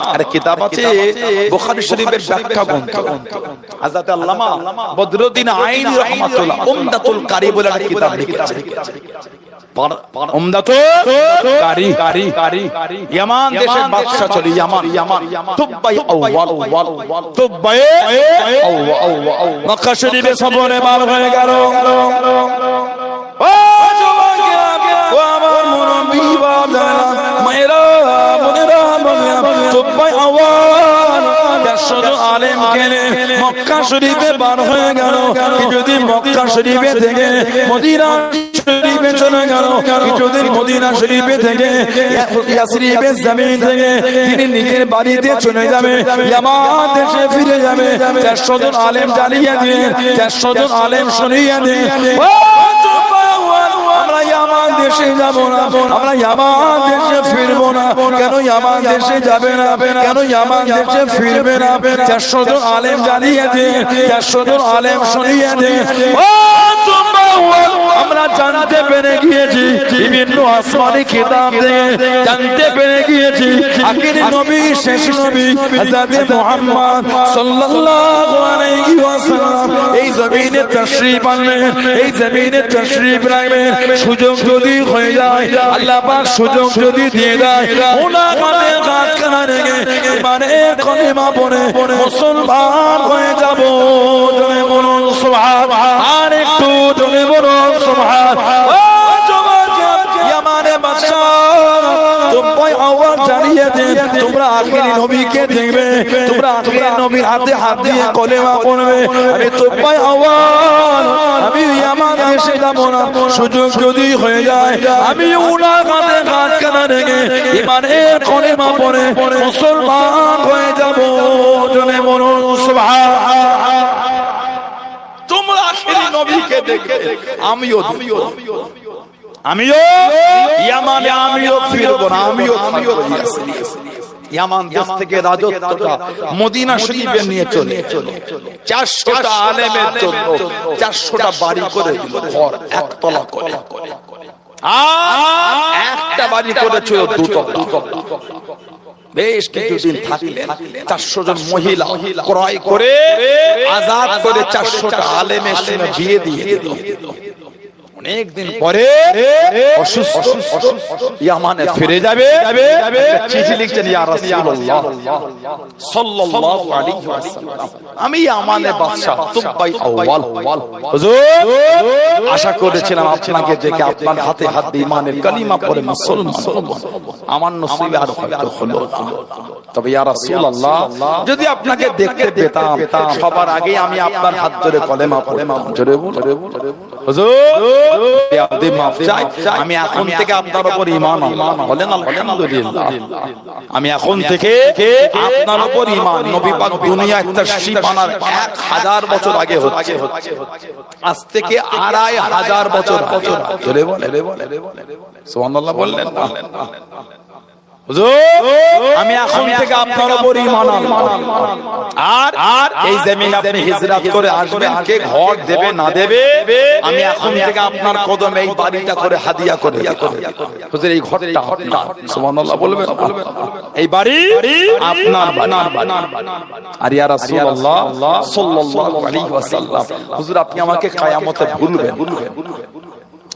আর কিতাব আছে বুখারী শরীফের ব্যাখ্যা গ্রন্থ। হযরত আল্লামা বদরুদ্দিন আইনি রাহমাতুল্লাহ উমদাতুল কারি বলে একটা কিতাব লিখেছে। উমদাতুল কারি। কারি কারি ইয়ামান দেশের বাদশা ছিল ইয়ামান। ইয়ামান। আউয়াল। তুবাই আউয়াল। মক্কা শরীফে সফরে বার হয়ে গেল। ও যুবকেরা, ও আমার মুরব্বি বাবা। মক্কা শরীফে থেকে মদিনা শরীফে জমিন থেকে নিজের বাড়িতে চলে যাবে ইয়ামান দেশে ফিরে যাবে। চারশো জন আলেম জানিয়ে দিয়ে চারশো জন আলেম শুনিয়ে দিয়ে যাব না। আমরা ইয়ামান দেশে ফিরবো না। কেন ইয়ামান দেশে যাবে না? কেন ইয়ামান দেশে ফিরবে না? চারশো জন আলেম জানিয়ে দে চারশো জন আলেম শুনিয়ে দে ও, তোমরা জানতে পেরে গিয়েছি। বিভিন্ন আসমানি কিতাব থেকে জানতে পেরে গিয়েছি। আখির নবী, শেষ নবী, হযরত মুহাম্মদ সাল্লাল্লাহু আলাইহি ওয়াসাল্লাম এই জমিনে তাশরীফ আনলেন, এই জমিনে তাশরীফ রাখবেন সুযোগ যদি হয়ে যায়, আল্লাহ পাক সুযোগ যদি দিয়ে দেয় ওনাকে কাজ করা মানে কলিমা পড়ে, মুসলমান হয়ে যাব জয় বলুন সুবহান আর একটু জয় বলুন সুবহান হাতে হাত সুযোগ যদি হয়ে যায়, আমি উনার কাঁধে কাজ কানা রেখে ইমানের কলেমা পড়ে মুসলমান হয়ে যাব। জনে সুবহান। নবীকে আমিও আমিও আমিও? ইয়ামানে আমিও ফিরবো না আমিও আমিও ইয়ামান দেশ থেকে রাজত্বটা মদিনা শরীফে নিয়ে চলে। চারশোটা আলেমের জন্য চারশোটা বাড়ি করে দিল ঘর একতলা করে। একটা বাড়ি করেছিল দুতলা। বেশ কিছুদিন থাকলেন। চারশো জন মহিলা ক্রয় করে আজাদ করে চারশোটা আলেমের সঙ্গে বিয়ে দিয়ে দিল। অনেকদিন পরে অসুস্থ ইয়ামানে ফিরে যাবে চিঠি লিখছেন ইয়া রাসূলুল্লাহ। সাল্লাল্লাহু আলাইহি ওয়াসাল্লাম। আমি ইয়ামানে বাদশা তুবাই আউয়াল। হুজুর আশা করেছিলাম আপনাকে দেখে আপনার হাতে হাত দিয়ে ইমানের কালিমা পড়ে মুসলমান। আমার নসিবে আর হয়তো হলো। তবে ইয়া রাসূলুল্লাহ যদি আপনাকে দেখতে পেতাম সবার আগে আমি আপনার হাত ধরে কলেমা পড়ে জোরে বল হুজুর আপনি মাফ চাই আমি এখন থেকে আপনার উপর ইমান বলেন আলহামদুলিল্লাহ। আমি এখন থেকে আপনার উপর ইমান নবী পাক দুনিয়া তাশরীফ আনার 1000 বছর আগে হচ্ছে। আজ থেকে আড়াই হাজার বছর আগে। ধরে বলে সুবহানাল্লাহ বললেন না। আমি এখন থেকে আপনার উপর আর আর এই জমিন আপনি হিজরত করে আসবেন কে ঘর দেবে না দেবে আমি এখন থেকে আপনার কদমে এই বাড়িটা করে হাদিয়া করে হুজুর এই ঘরটা সুবহানাল্লাহ বলবেন? এই বাড়ি আপনার বাড়ি। আর ইয়া রাসূলুল্লাহ সাল্লাল্লাহু আলাইহি ওয়াসাল্লাম। হুজুর আপনি আমাকে কিয়ামতে ভুলবেন।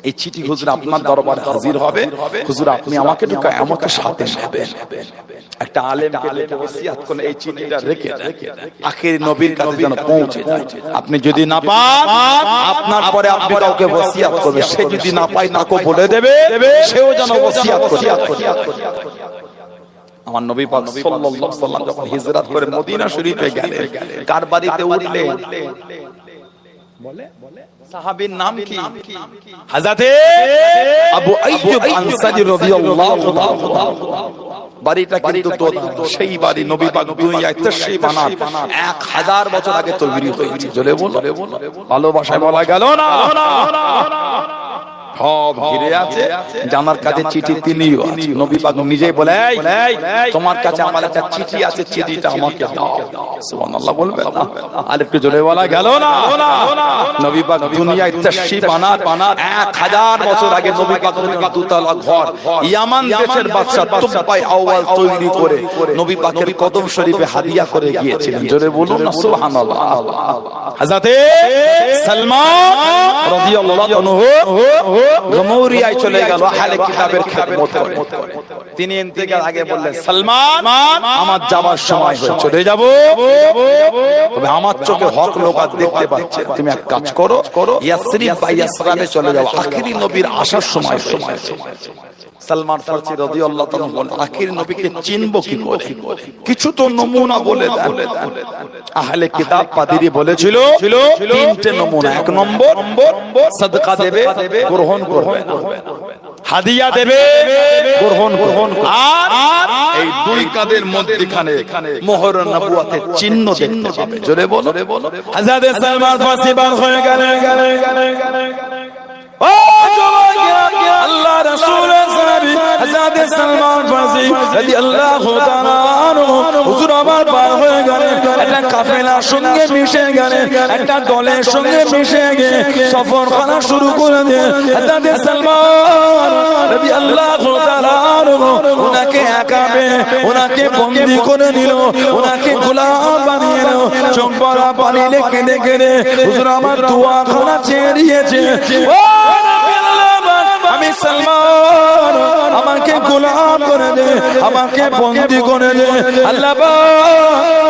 এই চিঠি হুজুর আপনার দরবারে হাজির হবে। হুজুর আপনি আমাকে একটু কিয়ামতের সাথে নেবেন। একটা আলেম ওসিয়াত করে এই চিঠিটা রেখে আখির নবীর কাছে যেন পৌঁছে যায়। আপনি যদি না পান আপনার পরে আপনি কাউকে ওসিয়াত করবে সে যদি না পায় তাকে বলে দেবে সেও যেন ওসিয়াত করে। আমার নবী পাক সাল্লাল্লাহু আলাইহি ওয়াসাল্লাম যখন হিজরত করে মদিনা শরীফে গেলেন কার বাড়িতে উঠলেন। বলে সাহাবীর নাম কি? হযরতে আবু আইয়ুব আনসারী রাদিয়াল্লাহু তাআলা বাড়িটা কিন্তু তো সেই বাড়ি নবী পাক দুনিয়ায় তাশরীফ আনার 1000 বছর আগে তৈরি হয়েছে। জোরে বল। ভালোবাসায় বলা গেল না। সব ঘিরে আছে জানার কাছে চিঠি তিনিও নবী পাক নিজেই বলে তোমার কাছে আমার একটা চিঠি আছে চিঠিটা আমাকে দাও। সুবহানাল্লাহ বলবেন না। আর একটু জোরে বলা গেল না। নবী পাক দুনিয়ায় তশরিফ আনার 1000 বছর আগে নবী পাক দুতলা ঘর ইয়ামান দেশের বাদশা তুব্বাই আউয়াল তৈরি করে নবী পাকের কদম শরীফে হাদিয়া করে গিয়েছিলেন। জোরে বলুন না সুবহানাল্লাহ। হযরতে সালমান রাদিয়াল্লাহু আনহু গমৌরিয়ায় চলে গেল আহলে কিতাবের খেদমত করে। তিনি ইন্তেকাল আগে বললেন সালমান আমার যাবার সময় হয়ে চলে যাব তবে আমার চোখে হক লোক আর দেখতে পাচ্ছে তুমি এক কাজ করো ইয়াসরিব বা ইয়াসরাবে চলে যাও। আখিরি নবীর আসার সময় সময় সালমান ফারসি রাদিয়াল্লাহু তাআলা বলেন আখিরি নবীকে চিনব কি করে? কিছু তো নমুনা বলে দেন। আহলে কিতাব পাদিরি বলেছিল তিনটে নমুনা। এক নম্বর সাদকা দেবে গ্রহণ করবে। না হাদিয়া দেবে গ্রহণ গ্রহণ আর এই দুই কাদের মধ্যখানে মোহর নবুয়াতের চিহ্ন দেখতে পাবে। জোরে বলো। হযরত সালমান ফাসি বান হয়ে গেলেন ও যুবকেরা! আল্লাহ রাসূলের সাহাবী হযরত সালমান ফারসি রাদিয়াল্লাহু তাআলা আনহু, হুজুর আমার একটা কাফেলার সঙ্গে মিশে মিশে গিয়ে সফর করা শুরু করে হযরত সালমান রাদিয়াল্লাহু তাআলা আনহু, ওনাকে একাবে ওনাকে বন্দী করে নিল, ওনাকে গোলাম বানিয়ে নিল চোখ বড়া পানি কেঁদে হুজুর আমার দোয়া খানা চেয়ে দিয়েছে আমি সালমান আমাকে গোলাম করে দে, আমাকে বন্দি করে দে। আল্লাহ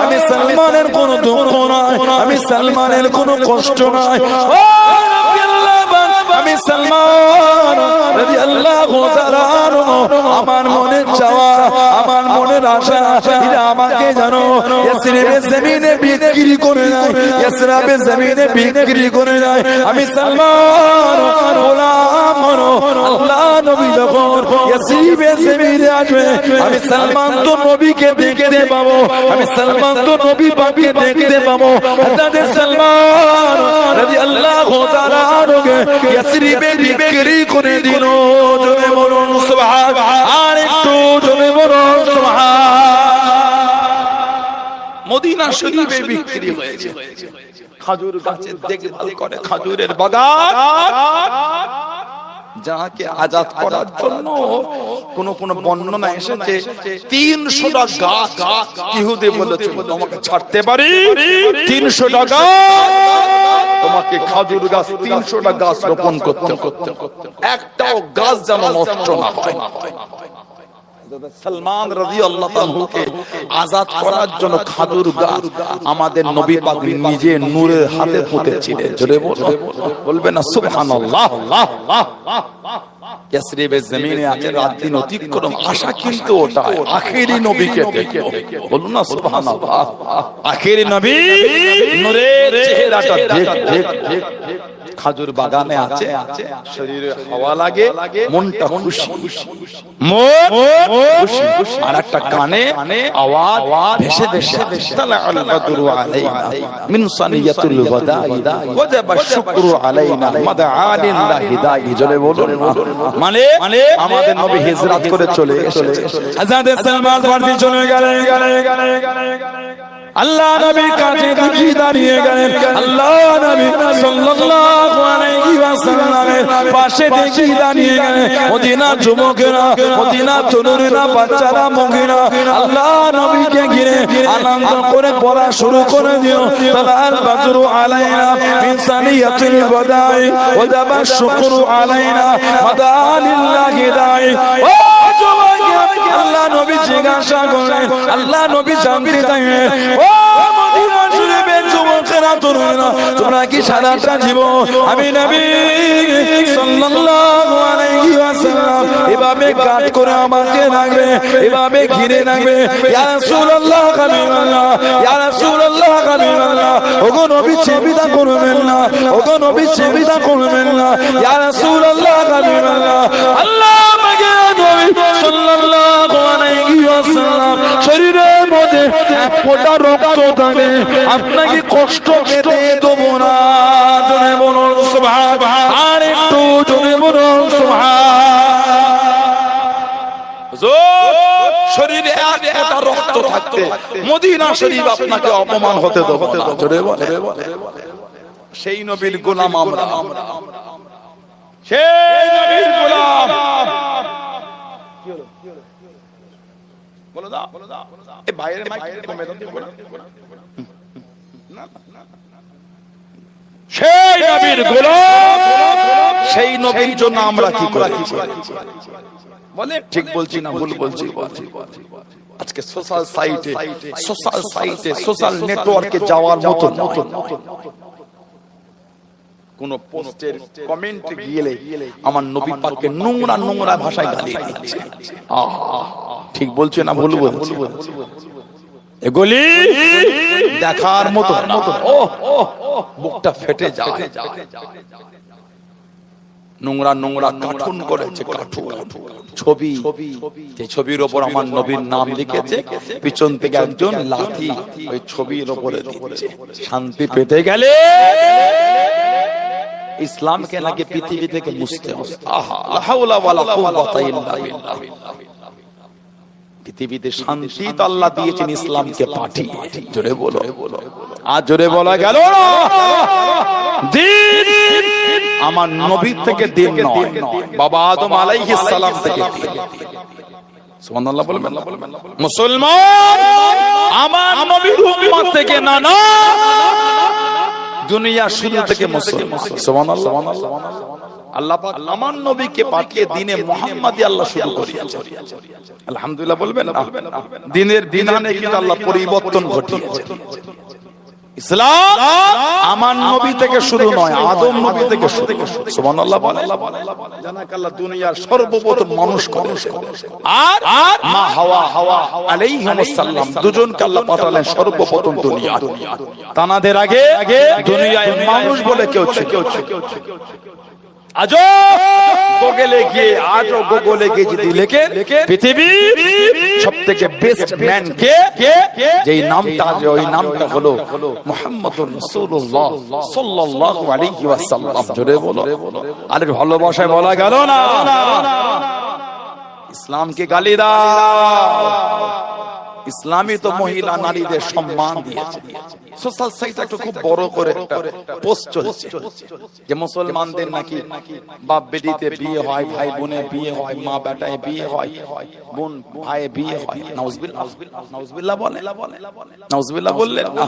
আমি সালমানের কোনো দুঃখ নাই, আমি সালমানের কোনো কষ্ট নাই। আমি সালমান আমার মনে চাওয়া, আমার মনের আশা এটা আমাকে জানো। এসরাবে জমিনে বিক্রি করে নাই এসরাবে জমিনে বিক্রি করে নাই। আমি সালমান গোলাম হলো, আল্লাহ নবী যখন জমিনে আসবে আমি সালমান তো নবীকে দেখতে পাবো আমি সালমান তো নবী পাকে দেখতে পাবো। হযরত সালমান রাদিয়াল্লাহু তাআলা আনহুকে ইয়াসরিবে বিক্রি করে দিল। জোরে বলুন সুবহান আর একটু জোরে বলুন সুবহান। মদিনা শরীফে বিক্রি হয়েছে। খাজুর গাছের দেখভাল করে খাজুরের বাগান। যাকে আজাদ করার জন্য কোন কোন বর্ণনা এসেছে, তিনশো টাকা ইহুদি বলেছে, তোমাকে ছাড়তে পারি? তিনশো টাকা তোমাকে খাজুর গাছ তিনশোটা গাছ রোপণ করতে করতে একটাও গাছ যেন নষ্ট না হয়। সালমান রাদিয়াল্লাহু তাআলাকে আজাদ করার জন্য খাজুর গাছ আমাদের নবী পাক নিজে নূরের হাতে পুঁতেছিলেন। জোরে বলো। বলবেন না, সুবহানাল্লাহ। ইয়াসরিবের জমিনে আছে, রাত দিন অতিক্রম, আশা কিন্তু আখেরি নবীকে দেখো না, সুবহানাল্লাহ। আখেরি নবী, নূরের চেহারাটা দেখ দেখ দেখ। খাজুর বাগানে আছে শরীরে হাওয়া লাগে মনটা খুশি। খুশি। আর একটা কানে আওয়াজ ভেসে ভেসে মিন বলুন মানে আমাদের নবী হিজরত করে চলে এসেছে। হযরত সালমান ফারসি চলে গেলেন। আল্লাহ নবী কাছে দেখি দাঁড়িয়ে গেলেন। আল্লাহ নবী সাল্লাল্লাহু আলাইহি ওয়াসাল্লামের পাশে দেখি দাঁড়িয়ে গেলেন। মদিনা যুবকেরা, মদিনা তরুণীরা, বাচ্চারা মহিলা আল্লাহ নবীকে ঘিরে আনন্দ করে পড়া শুরু করে দিও তালাল বদরু আলাইনা মিন সানিয়াতিল ওয়াদাই ওয়াজাবা শুকরু আলাইনা মাদালিল্লাহি দাই। ও জিজ্ঞাসা তোমরা কি সারাটা জীবন আমি নবী এভাবে কাট করে আমাকে রাখবে এভাবে ঘিরে রাখবে ইয়া রাসূলুল্লাহ, হাবিবাল্লাহ, ইয়া রাসূলুল্লাহ, হাবিবাল্লাহ, ওগো করবেন না, ওগো নবী চেবিদা করবেন না। ইয়া রাসূলুল্লাহ, হাবিবাল্লাহ, আল্লাহ এক রক্ত থাকে আপনাকে কষ্ট পেতে দেবো না। আর একটু ফোঁটা রক্ত থাকতে মদিনা আপনাকে অপমান হতে সেই নবীর গোলাম আমরা। সেই নবীর গোলাম। বলো দাও বলো দাও এ বাইরে মাইক কমে দাও। না। সেই নবীর গোলাম সেই নবীর জন্য আমরা কি করেছি? বলে ঠিক বলছি না ভুল বলছি। আজকে সোশ্যাল সাইটে সোশ্যাল সাইটে সোশ্যাল নেটওয়ার্কে যাওয়ার মতো কোন পোস্টের কমেন্টে গিয়ে আমার নবী পাককে নোংরা নোংরা ভাষায় গালি দিচ্ছে। আহা, ঠিক বলছে না ভুল বলছি এগুলি দেখার মতো। ও বুকটা ফেটে যায়। নোংরা নোংরা কার্টুন করেছে কার্টুন। ছবি। যে ছবির ওপর আমার নবীর নাম লিখেছে পিছন থেকে একজন লাঠি ওই ছবির ওপরে দিচ্ছে। শান্তি পেতে গেলে? ইসলামকে নাকি পৃথিবী থেকে মুছতে হবে। পৃথিবীতে শান্তি তো আল্লাহ দিয়েছেন ইসলামকে পাঠিয়ে। জোরে বলো। আর জোরে বলা গেল দিন আমার নবী থেকে দিন নয়। বাবা আদম আলাইহিস সালাম থেকে দিন। সুবহানাল্লাহ বলবেন মুসলমান আমার নবীর উম্মত থেকে না না। দুনিয়া শুরু থেকে মুসলমান। আল্লাহ আমার নবীকে পাঠিয়ে দিনে মুহাম্মাদি আল্লাহ শুরু করিয়েছে। আলহামদুলিল্লাহ বলবেন? দিনের বিধানে কিন্তু আল্লাহ পরিবর্তন ঘটিয়েছে। ইসলাম আমার নবী থেকে শুরু নয় আদম নবী থেকে শুরু। সুবহানাল্লাহ বলে জানাক দুনিয়ার সর্বপ্রথম মানুষ করে আর আর মা হাওয়া হাওয়া আলাইহিস সালাম। দুজনকে আল্লাহ পাঠালেন সর্বপ্রথম দুনিয়া তানাদের আগে দুনিয়ায় মানুষ বলে কেউ কেউ ছিল। আজও গুগলে গিয়ে আজও গুগলে গিয়ে যদি লেখে পৃথিবী সব থেকে বেস্ট ম্যান কে? যেই নামটা আছে ওই নামটা হলো মুহাম্মদুর রাসূলুল্লাহ সাল্লাল্লাহু আলাইহি ওয়াসাল্লাম। জোরে বলো। আরে ভালোবাসায় বলা গেল না। ইসলামকে গালি দাও। ইসলামী তো মহিলা নারীদের সম্মান দিয়েছে। সোশ্যাল সাইটে একটা খুব বড় করে একটা পোস্ট চলছে। যে মুসলমানদের নাকি বাপ বেটিতে বিয়ে হয় ভাই বোনে বিয়ে হয় মা বেটায় বিয়ে হয় বোন ভাই বিয়ে হয়। নাউজবিল্লাহ। নাউজবিল্লাহ। বলে? নাউজবিল্লাহ বললেন না,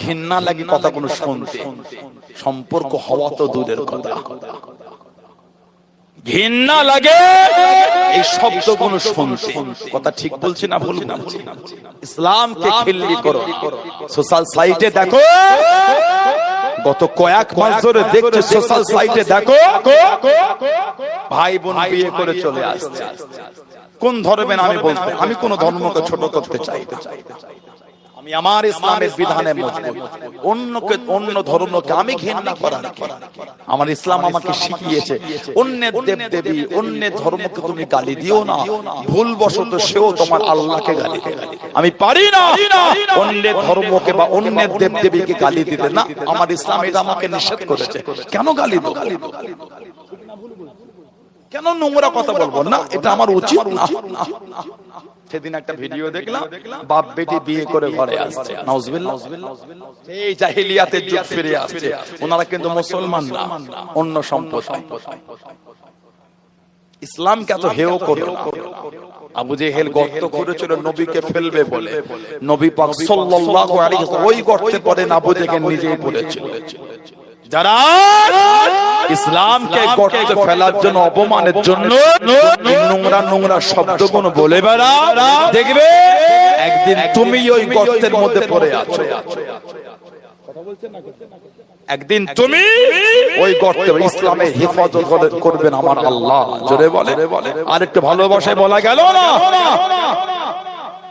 ঘৃণা লাগে কথা কোনো শুনতে। সম্পর্ক হওয়া তো দূরের কথা। ঘৃণা লাগে? এই শব্দ শব্দগুলো শুনতে। কথা ঠিক বলছি না ভুল বলছি? ইসলামকে খিল্লি করো। সোশ্যাল সাইটে দেখো। গত কয়েক মাস ধরে দেখছ সোশ্যাল সাইটে দেখো। ভাই বোন বিয়ে করে চলে আসছে। কোন ধর্মের আমি বলতে আমি কোন ধর্মকে ছোট করতে চাই না। আমি আমার ইসলামের বিধানে মজবুত। অন্যকে অন্য ধর্মকে আমি ঘৃণা করার আমার ইসলাম আমাকে শিখিয়েছে অন্যের দেব দেবী অন্যের ধর্মকে তুমি গালি দিও না। ভুল বশত সেও তোমার আল্লাহকে গালি দেবে আমি পারি না। অন্যের ধর্মকে বা অন্যের দেব দেবীকে গালি দিতে না। আমার ইসলাম এটা আমাকে নিষেধ করেছে। কেন গালি দেবো? কেন নোংরা কথা বলব? না এটা আমার উচিত না। সেদিন একটা ভিডিও দেখলাম বাপ বেটি বিয়ে করে ঘরে আসছে। নাউজুবিল্লাহ। এই জাহিলিয়াতের যুগ ফিরে আসছে। ওনারা কিন্তু মুসলমান না অন্য সম্প্রদায়। ইসলামকে এত হেয় করো না। আবু জেহেল গর্ত করেছিল নবীকে ফেলবে বলে। নবী পাক সাল্লাল্লাহু আলাইহি ওয়াসাল্লাম ওই গর্তে পড়ে আবু জেহেল নিজেই পড়েছিল। যারা ইসলামকে গর্তে ফেলার জন্য অপমানের জন্য নোংরা নোংরা শব্দগুলো বলে বেড়া। দেখবে? একদিন তুমি ওই গর্তের মধ্যে পড়ে আছো। একদিন তুমি ওই গর্তে ইসলামের হেফাজত করবেন আমার আল্লাহ। জোরে বলে। আর একটু ভালোবাসায় বলা গেল না?